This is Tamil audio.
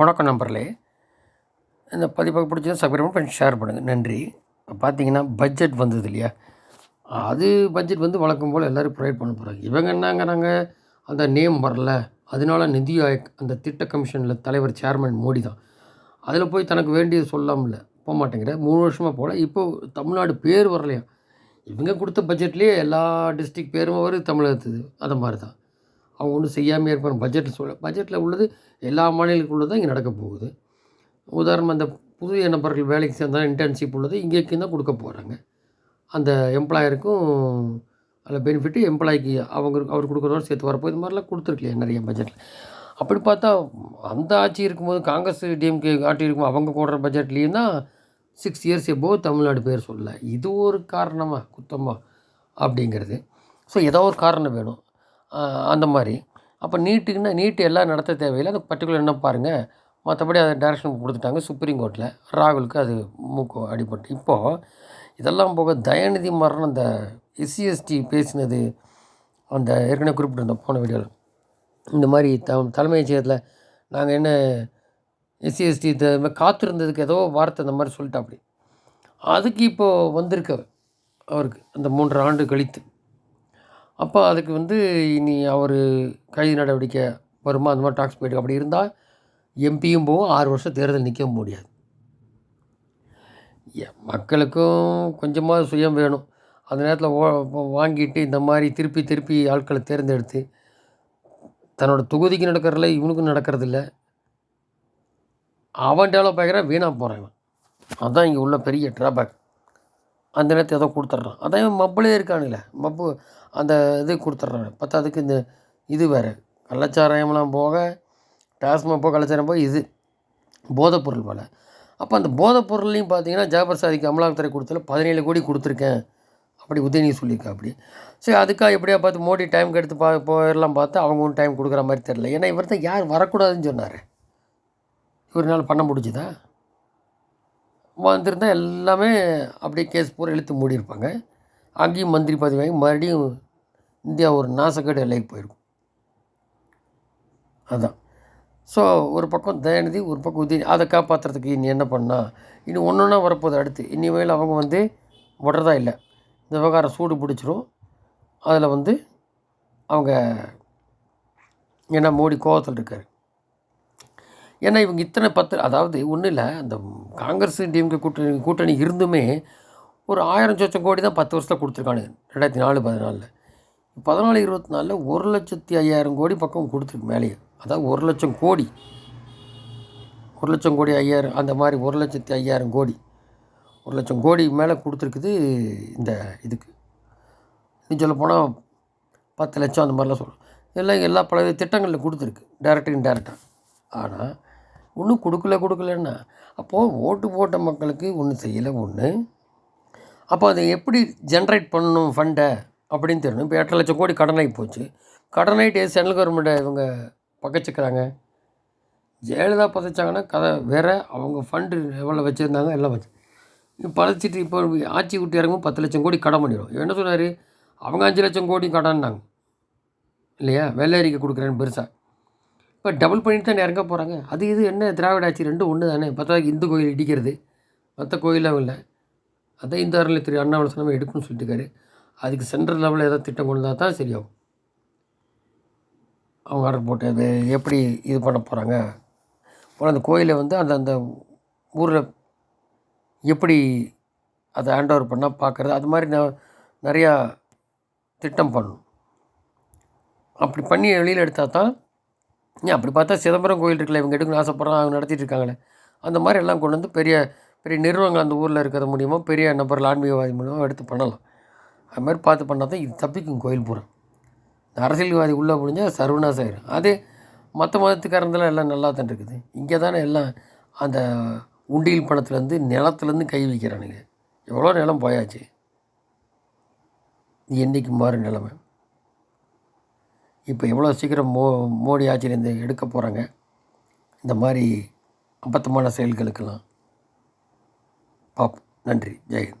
வணக்கம் நம்பர்லே இந்த பதிப்பாக பிடிச்சதை சப்ஸ்கிரைப் பண்ணி ஷேர் பண்ணுங்கள் நன்றி. இப்போ பார்த்தீங்கன்னா பட்ஜெட் வந்தது இல்லையா? அது பட்ஜெட் வந்து வழக்கம் போல் எல்லோரும் ப்ரொவைட் பண்ண போகிறாங்க இவங்க என்னங்கிறாங்க அந்த நேம் வரல. அதனால நிதி ஆயோக் அந்த திட்ட கமிஷனில் தலைவர் சேர்மன் மோடி தான். அதில் போய் தனக்கு வேண்டியது சொல்லாமல போக மாட்டேங்கிற மூணு வருஷமாக போகல இப்போது தமிழ்நாடு பேர் வரலையா? இவங்க கொடுத்த பட்ஜெட்லேயே எல்லா டிஸ்ட்ரிக்ட் பேரும் வருது தமிழகத்துது. அது மாதிரி தான் அவங்க ஒன்றும் செய்யாமல் இருப்பாங்க. பட்ஜெட்டில் சொல்ல பட்ஜெட்டில் உள்ளது எல்லா மாநிலங்களுக்கு உள்ளது தான் இங்கே நடக்க போகுது. உதாரணம் அந்த புதிய நபர்கள் வேலைக்கு சேர்ந்தால் இன்டர்ன்ஷிப் உள்ளது இங்கேக்கு தான் கொடுக்க போகிறாங்க அந்த எம்ப்ளாயருக்கும் அதில் பெனிஃபிட்டு எம்ப்ளாய்க்கு அவங்க அவர் கொடுக்குறதோட சேர்த்து வரப்போ இது மாதிரிலாம் கொடுத்துருக்கலையே நிறைய பட்ஜெட்டில் அப்படி பார்த்தா அந்த ஆட்சி இருக்கும்போது காங்கிரஸ் டிஎம்கே ஆட்சி இருக்கும் அவங்க போடுற பட்ஜெட்லேயும் தான் சிக்ஸ் இயர்ஸ் எப்போ தமிழ்நாடு பேர் சொல்லலை. இது ஒரு காரணமாக குத்தமாக அப்படிங்கிறது. ஸோ ஏதோ ஒரு காரணம் வேணும். அந்த மாதிரி. அப்போ நீட்டுக்குன்னா நீட்டு எல்லாம் நடத்த தேவையில்லை. அது பர்டிகுலர் என்ன பாருங்கள் மற்றபடி அதை டேரக்ஷன் கொடுத்துட்டாங்க சுப்ரீம் கோர்ட்டில் ராகுலுக்கு அது மூக்கு அடிபட்டு. இப்போது இதெல்லாம் போக தயாநிதி மரணம் அந்த எஸ்சிஎஸ்டி பேசினது அந்த ஏற்கனவே குறிப்பிட்டிருந்தோம் போன வீடியோவில் இந்த மாதிரி த தலைமைச் செயலகத்தில் நாங்கள் என்ன எஸ்சி மாதிரி காத்திருந்ததுக்கு ஏதோ வார்த்தை இந்த மாதிரி சொல்லிட்டாப்படி அதுக்கு இப்போது வந்திருக்க அவருக்கு அந்த மூன்று ஆண்டு கழித்து. அப்போ அதுக்கு வந்து இனி அவர் கைது நடவடிக்கை வருமா? அந்த மாதிரி டாக்ஸ் போயிட்டு அப்படி இருந்தால் எம்பியும் போகும். ஆறு வருஷம் தேர்தல் நிற்கவும் முடியாது. மக்களுக்கும் கொஞ்சமாக சுயம் வேணும். அந்த நேரத்தில் ஓ வாங்கிட்டு இந்த மாதிரி திருப்பி திருப்பி ஆட்களை தேர்ந்தெடுத்து தன்னோட தொகுதிக்கு நடக்கிறதில்ல இவனுக்கும் நடக்கிறதில்ல. அவன் டெவலப் ஆகிறான் வீணாக போகிறான் இவன். அதான் இங்கே உள்ள பெரிய ட்ராபேக் அந்த நேரத்தை ஏதோ கொடுத்துட்றான். அதான் இவன் மப்பிளே இருக்கானுங்கள. மப்பு அந்த இது கொடுத்துட்றாரு. பார்த்தா அதுக்கு இந்த இது வேறு. கள்ளச்சாராயம்லாம் போக டாஸ்மாக் போக கள்ளச்சாரம் போக இது போதைப்பொருள் போல். அப்போ அந்த போதைப்பொருள்லையும் பார்த்தீங்கன்னா ஜாபர் சாதிக்கு அமலாக்கத்துறை கொடுத்தல பதினேழு கோடி கொடுத்துருக்கேன். அப்படி உதயநிதி சொல்லியிருக்கா அப்படி. சரி அதுக்காக எப்படியா பார்த்து மோடி டைம் எடுத்து பா போயிடலாம் பார்த்து அவங்களும் டைம் கொடுக்குற மாதிரி தெரில ஏன்னா இவர் தான் யார் வரக்கூடாதுன்னு சொன்னார். இவரால் பண்ண முடிஞ்சுதா? வந்திருந்தா எல்லாமே அப்படியே கேஸ் பூரா இழுத்து மூடியிருப்பாங்க. அங்கேயும் மந்திரி பதவி வாங்கி மறுபடியும் இந்தியா ஒரு நாசக்கேடு எல்லைக்கு போயிருக்கும். அதுதான் ஸோ ஒரு பக்கம் தயாநிதி ஒரு பக்கம் உதயநிதி அதை காப்பாற்றுறதுக்கு இனி என்ன பண்ணால் இனி ஒன்று ஒன்றா வரப்போகுது அடுத்து. இனிமேல் அவங்க வந்து விடுறதா இல்லை. இந்த விவகாரம் சூடு பிடிச்சிரும். அதில் வந்து அவங்க ஏன்னா மோடி கோவத்தில் இருக்கார். ஏன்னா இவங்க இத்தனை பத்து அதாவது ஒன்றும் இல்லை அந்த காங்கிரஸ் டிஎம்கே கூட்டணி கூட்டணி இருந்துமே ஒரு ஆயிரம் சொச்சம் கோடி தான் பத்து வருஷத்தில் கொடுத்துருக்கானுங்க. ரெண்டாயிரத்தி நாலு பதினாலில். பதினாலு இருபத்தி நாலில் ஒரு லட்சத்தி ஐயாயிரம் கோடி பக்கம் கொடுத்துருக்கு மேலேயே. அதாவது ஒரு லட்சம் கோடி. ஒரு லட்சம் கோடி ஐயாயிரம் அந்த மாதிரி ஒரு லட்சத்தி ஐயாயிரம் கோடி. ஒரு லட்சம் கோடி மேலே கொடுத்துருக்குது இந்த இதுக்கு. இன்னும் சொல்லப்போனால் பத்து லட்சம் அந்த மாதிரிலாம் சொல்லலாம் எல்லாம் எல்லா பல திட்டங்களில் கொடுத்துருக்கு டேரக்ட் இன்டேரக்டாக ஆனால் ஒன்றும் கொடுக்கல கொடுக்கலன்னா அப்போது ஓட்டு போட்ட மக்களுக்கு ஒன்றும் செய்யலை ஒன்று அப்போ அதை எப்படி ஜென்ரேட் பண்ணணும் ஃபண்டை அப்படின்னு தெரியணும். இப்போ எட்டரை லட்சம் கோடி கடனாகி போச்சு. கடனாயிட்டு சென்ட்ரல் கவர்மெண்ட்டை இவங்க பக்கச்சிக்கிறாங்க ஜெயலலிதா பதைச்சாங்கன்னா கதை வேறு அவங்க ஃபண்டு எவ்வளோ வச்சுருந்தாங்க எல்லாம் வச்சு. இப்போ பதைச்சிட்டு இப்போ ஆட்சி விட்டு இறங்கும் பத்து லட்சம் கோடி கடன் பண்ணிடும் என்ன சொன்னார்? அவங்க அஞ்சு லட்சம் கோடி கடன்னாங்க. இல்லையா? வெள்ளை அறிக்கை கொடுக்குறேன்னு பெருசாக இப்போ டபுள் பண்ணிட்டு தானே இறங்க போகிறாங்க அது இது என்ன திராவிட ஆட்சி ரெண்டும் ஒன்று தானே பார்த்தா இந்து கோயில் இடிக்கிறது. மற்ற கோயிலும் இல்லை. அதான் இந்த அறநிலையத்துறை அண்ணாமலை சொன்ன எடுக்கணும்னு சொல்லிட்டுருக்காரு. அதுக்கு சென்ட்ரல் லெவலில் ஏதாவது திட்டம் கொண்டு வந்தால் தான் சரியாகும். அவங்க ஆர்டர் போட்டு அது எப்படி இது பண்ண போகிறாங்க அப்புறம் அந்த கோயிலை வந்து அந்த அந்த ஊரில் எப்படி அதை ஹேண்ட் ஓவர் பண்ணால் பார்க்குறது? அது மாதிரி நான் நிறையா திட்டம் பண்ணணும். அப்படி பண்ணி வெளியில் எடுத்தால் தான் ஏன் அப்படி பார்த்தா சிதம்பரம் கோயில் இருக்குல்ல இவங்க எடுக்கணும்னு ஆசைப்பட்றாங்க அவங்க நடத்திட்டு இருக்காங்களே. அந்த மாதிரி எல்லாம் கொண்டு வந்து பெரிய பெரிய நிறுவனங்கள் அந்த ஊரில் இருக்கிறது மூலியமாக பெரிய நபர்கள் ஆன்மீகவாதி மூலியமாக எடுத்து பண்ணலாம். அது மாதிரி பார்த்து பண்ணால் தான் இது தப்பிக்கும் கோயில் பூரா இந்த அரசியல்வாதி உள்ளே முடிஞ்சால் சர்வநாசம் ஆயிடும் அதே மற்ற மதத்துக்காரந்தெல்லாம் எல்லாம் நல்லா தான் இருக்குது. இங்கே தானே எல்லாம் அந்த உண்டியல் பணத்துலேருந்து நிலத்துலேருந்து கை வைக்கிறானுங்க. எவ்வளோ நிலம் போயாச்சு? என்றைக்கு மாறும் நிலைமை? இப்போ எவ்வளோ சீக்கிரம் மோ மோடி ஆட்சியிலேருந்து எடுக்க போகிறாங்க? இந்த மாதிரி அபத்தமான செயல்களுக்கெல்லாம் பார்ப்போம் நன்றி. ஜெயஹிந்த்